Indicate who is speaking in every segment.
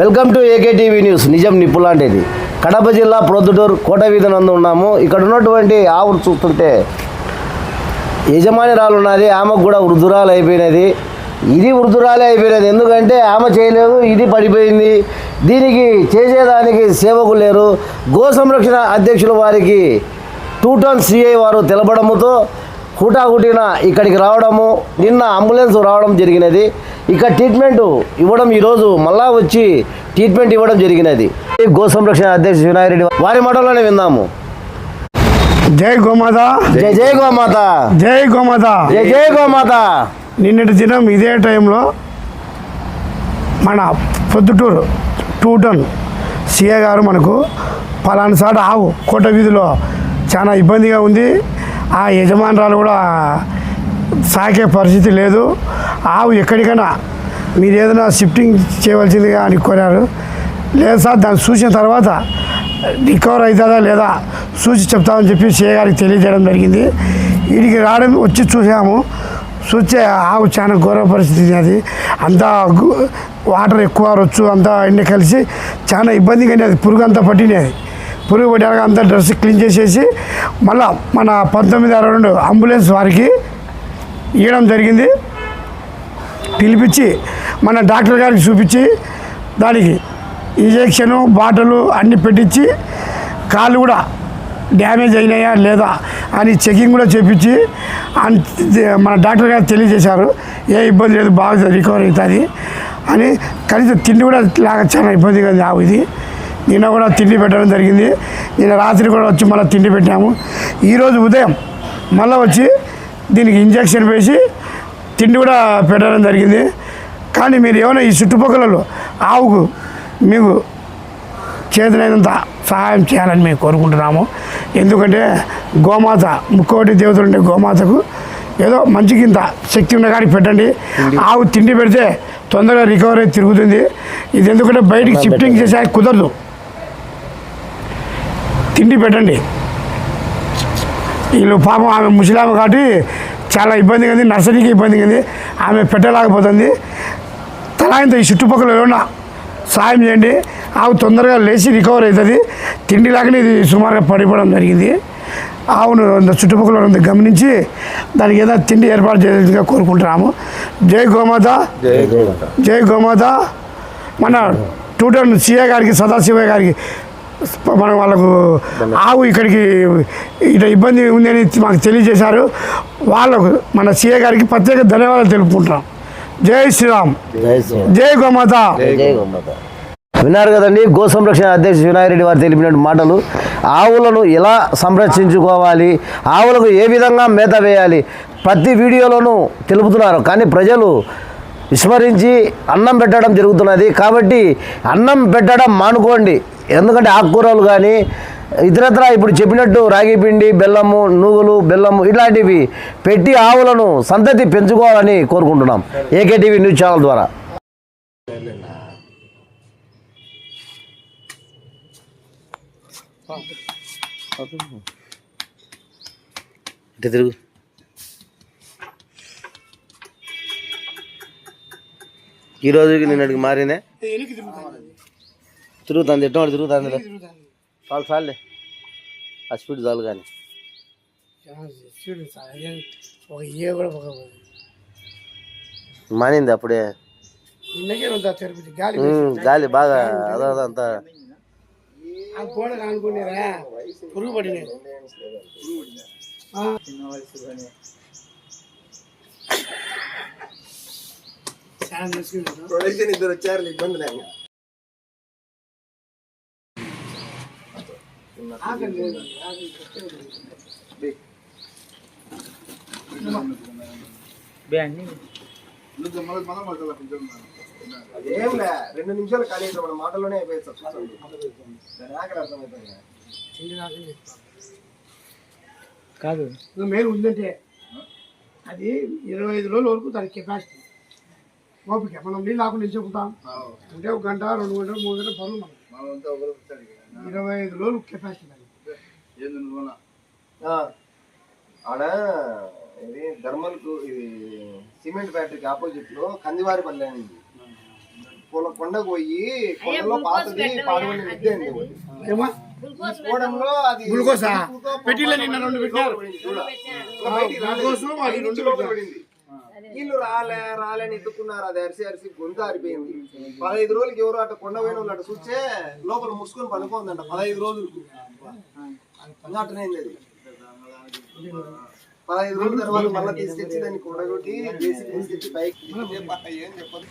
Speaker 1: Welcome to AK TV news. నిజం నిప్పులాంటిది కడప జిల్లా ప్రొద్దుటూరు కోట వీధి నందు ఉన్నాము. ఇక్కడ ఉన్నటువంటి ఆవులు చూస్తుంటే యజమానిరాలు ఉన్నది ఆమెకు కూడా వృద్ధురాలు అయిపోయినది. ఇది వృద్ధురాలే అయిపోయినది. ఎందుకంటే ఆమె చేయలేదు ఇది పడిపోయింది. దీనికి చేసేదానికి సేవకులు లేరు. గో సంరక్షణ అధ్యక్షుల వారికి టూ టౌన్ సిఐ వారు తెలపడముతో హుటాహుటిన ఇక్కడికి రావడము నిన్న అంబులెన్స్ రావడం జరిగినది. ఇక్కడ ట్రీట్మెంట్ ఇవ్వడం ఈరోజు మళ్ళా వచ్చి ట్రీట్మెంట్ ఇవ్వడం జరిగినది. గో సంరక్షణ అధ్యక్షుడు వినాయరెడ్డి వారి మాటల్లోనే విందాము.
Speaker 2: జై గోమాత.
Speaker 1: జై జై గోమాత.
Speaker 2: జై గోమాత.
Speaker 1: జై జై గోమాత.
Speaker 2: నిన్నటి దినం ఇదే టైంలో మన పొద్దుటూరు టూటన్ సిఏ గారు మనకు పలానా సాట ఆవు కోట వీధిలో చాలా ఇబ్బందిగా ఉంది. ఆ యజమానురాలు కూడా సాకే పరిస్థితి లేదు. ఆవు ఎక్కడికైనా మీరు ఏదైనా షిఫ్టింగ్ చేయవలసిందిగా అని కోరారు. లేదు సార్ దాన్ని చూసిన తర్వాత రికవర్ అవుతుందా లేదా చూసి చెప్తామని చెప్పి సిఏ గారికి తెలియజేయడం జరిగింది. వీడికి రావడం వచ్చి చూసాము. చూస్తే ఆవు చాలా ఘోర పరిస్థితి అది. అంతా వాటర్ ఎక్కువ రొచ్చు అంతా అన్నీ కలిసి చాలా ఇబ్బందిగా అది పురుగు అంతా పట్టినది పురుగు పట్టాక అంతా డ్రెస్ క్లీన్ చేసేసి మళ్ళా మన పంతొమ్మిది అరవై రెండు అంబులెన్స్ వారికి ఇవ్వడం జరిగింది. పిలిపించి మన డాక్టర్ గారికి చూపించి దానికి ఇంజెక్షను బాటలు అన్నీ పెట్టించి కాళ్ళు కూడా డ్యామేజ్ అయినాయా లేదా అని చెకింగ్ కూడా చేపించి మన డాక్టర్ గారు తెలియజేశారు ఏ ఇబ్బంది లేదు బాగా రికవర్ అవుతుంది అని. కనీసం తిండి కూడా లాగా చాలా ఇబ్బందిగా ఉంది ఆవు ఇది. నిన్న కూడా తిండి పెట్టడం జరిగింది. నిన్న రాత్రి కూడా వచ్చి మళ్ళీ తిండి పెట్టాము. ఈరోజు ఉదయం మళ్ళీ వచ్చి దీనికి ఇంజెక్షన్ వేసి తిండి కూడా పెట్టడం జరిగింది. కానీ మీరు ఏమైనా ఈ చుట్టుపక్కలలో ఆవుకు మీకు చేతనైనంత సహాయం చేయాలని మేము కోరుకుంటున్నాము. ఎందుకంటే గోమాత ముక్కోటి దేవతలు ఉండే గోమాతకు ఏదో మంచికింత శక్తి ఉన్న కానీ పెట్టండి. ఆవు తిండి పెడితే తొందరగా రికవర్ అయి తిరుగుతుంది. ఇది ఎందుకంటే బయటికి షిఫ్టింగ్ చేసే కుదరదు. తిండి పెట్టండి. వీళ్ళు పాపం ఆమె ముసలామె కాబట్టి చాలా ఇబ్బందిగా ఉంది నర్సరీకి ఇబ్బందిగా ఉంది. ఆమె పెట్టలేకపోతుంది. తలాయంత ఈ చుట్టుపక్కల ఏమన్నా సాయం చేయండి. ఆవు తొందరగా లేచి రికవర్ అవుతుంది. తిండి లాగానే ఇది సుమారుగా పడిపోవడం జరిగింది. ఆవును చుట్టుపక్కల గమనించి దానికి ఏదైనా తిండి ఏర్పాటు చేసేదిగా కోరుకుంటున్నాము. జై గోమాత.
Speaker 1: జై గోమాత.
Speaker 2: మన టూ టౌన్ సిఏ గారికి సదాశివయ్య గారికి మనం వాళ్ళకు ఆవు ఇక్కడికి ఇట్లా ఇబ్బంది ఉందని మాకు తెలియజేశారు. వాళ్ళకు మన సిఏ గారికి ప్రత్యేక ధన్యవాదాలు తెలుపుకుంటున్నాం. జై శ్రీరామ్.
Speaker 1: జై
Speaker 2: గోమాత.
Speaker 1: జై గోమాత. విన్నారు కదండి. గో సంరక్షణ అధ్యక్షుడు వినాయరెడ్డి వారు తెలిపినట్టు మాటలు. ఆవులను ఎలా సంరక్షించుకోవాలి? ఆవులకు ఏ విధంగా మేత వేయాలి? ప్రతి వీడియోలోనూ తెలుపుతున్నారు. కానీ ప్రజలు విస్మరించి అన్నం పెట్టడం జరుగుతున్నది. కాబట్టి అన్నం పెట్టడం మానుకోండి. ఎందుకంటే ఆకుకూరలు కానీ ఇతరత్ర ఇప్పుడు చెప్పినట్టు రాగి పిండి బెల్లము నువ్వులు బెల్లము ఇలాంటివి పెట్టి ఆవులను సంతతి పెంచుకోవాలని కోరుకుంటున్నాం. ఏకేటీవీ న్యూస్ ఛానల్ ద్వారా. ఇటు తిరుగు. ఈ రోజుకి నిన్నటికి మారిందే? తిరుగుతుంది ఎట్టో తిరుగుతుంది చాలు చాలులే. ఆ స్పీడ్ చాలు కానీ. మానింది అప్పుడే.
Speaker 2: గాలి
Speaker 1: బాగా అదో అంతా
Speaker 2: ఆ గోడ అనుకునేరా పురుగు పడినాయి చాలా చేసుకుంటారు
Speaker 3: ఇద్దరు వచ్చారు ఇబ్బంది లేక అదేం లే రెండు నిమిషాలు ఖాళీ అయితే మన మాటల్లోనే అయిపోయింది సార్ దాని ఆకలి అర్థమవుతుంది
Speaker 2: కాదు నువ్వు మేలు ఉందంటే అది ఇరవై ఐదు రోజుల వరకు దాని కెపాసిటీ ఓపిక మనం నీళ్ళు ఆకుండా నిల్చుకుంటాం అంటే ఒక గంట రెండు గంటలు మూడు గంటలు పనులు మనం ఇరవై ఐదు రోజులు కెపాసిటీ
Speaker 3: ఆ, ఆడ ఇది ధర్మల్కు ఇది సిమెంట్ ఫ్యాక్టరీకి ఆపోజిట్లో కందివారిపల్లి అని ఉంది. పొల కొండకు పోయి కొండలో పాతది పోవడంలో అది
Speaker 2: గ్లూకోసా? పెట్టిలో నిన్న రెండు పెట్టారు.
Speaker 3: పడింది నుంచి లోపల పడింది. వీళ్ళు రాలే రాలే అని ఎత్తుకున్నారు. అది అరిసి అరిసి గొంతు ఆరిపోయింది. పదహైదు రోజులకి ఎవరు అట్ట కొండ పోయిన వాళ్ళు అట్ట చూస్తే లోపల ముసుకొని పనుకోందంట పదహైదు రోజులకు. అయింది అది. పదహైదు రోజుల తర్వాత మళ్ళీ తీసుకొచ్చి దాన్ని కూడగొట్టి చేసి తీసుకొచ్చి బైక్ ఏం చెప్పదు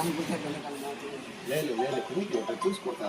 Speaker 3: ఆ, ఒప్పుకుంటున్నా. లేదు లేదు చూసుకుంటా